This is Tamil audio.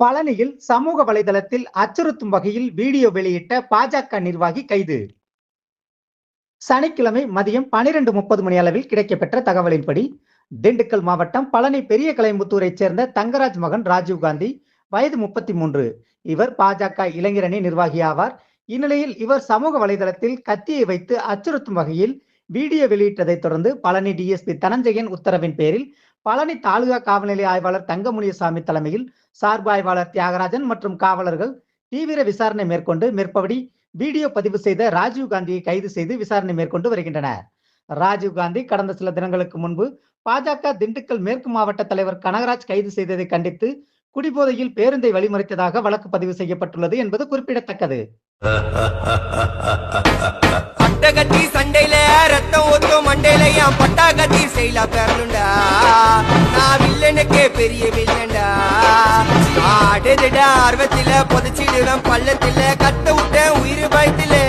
பழனியில் சமூக வலைதளத்தில் அச்சுறுத்தும் வகையில் வீடியோ வெளியிட்ட பாஜக நிர்வாகி கைது. சனிக்கிழமை மதியம் பனிரெண்டு முப்பது மணி அளவில் கிடைக்கப்பெற்ற தகவலின்படி திண்டுக்கல் மாவட்டம் பழனி பெரிய கலைமுத்தூரைச் சேர்ந்த தங்கராஜ் மகன் ராஜீவ்காந்தி வயது முப்பத்தி மூன்று இவர் பாஜக இளைஞரணி நிர்வாகி ஆவார் இந்நிலையில் இவர் சமூக வலைதளத்தில் கத்தியை வைத்து அச்சுறுத்தும் வகையில் வீடியோ வெளியிட்டதைத் தொடர்ந்து பழனி டிஎஸ்பி தனஞ்சயன் உத்தரவின் பேரில் பழனி தாலுகா காவல்நிலைய ஆய்வாளர் தங்கமுனியசாமி தலைமையில் சார்பு ஆய்வாளர் தியாகராஜன் மற்றும் காவலர்கள் தீவிர விசாரணை மேற்கொண்டு மேற்படி வீடியோ பதிவு செய்த ராஜீவ்காந்தியை கைது செய்து விசாரணை மேற்கொண்டு வருகின்றனர். ராஜீவ் காந்தி கடந்த சில தினங்களுக்கு முன்பு பாஜக திண்டுக்கல் மேற்கு மாவட்ட தலைவர் கனகராஜ் கைது செய்ததை கண்டித்து குடிபோதையில் பேருந்தை வழிமறித்ததாக வழக்கு பதிவு செய்யப்பட்டுள்ளது என்பது குறிப்பிடத்தக்கது. கத்தி சண்டையில ரத்தம் ஊத்தும் மண்டையில என் பட்டா கத்தி செயலா பெறணுண்டா நான் வில்லனுக்கே பெரிய வில்லன்டா. ஆடுதுடா ஆர்வத்தில புதைச்சிடுவேன் பள்ளத்தில. கத்த விட்டேன் உயிர் பயத்தில.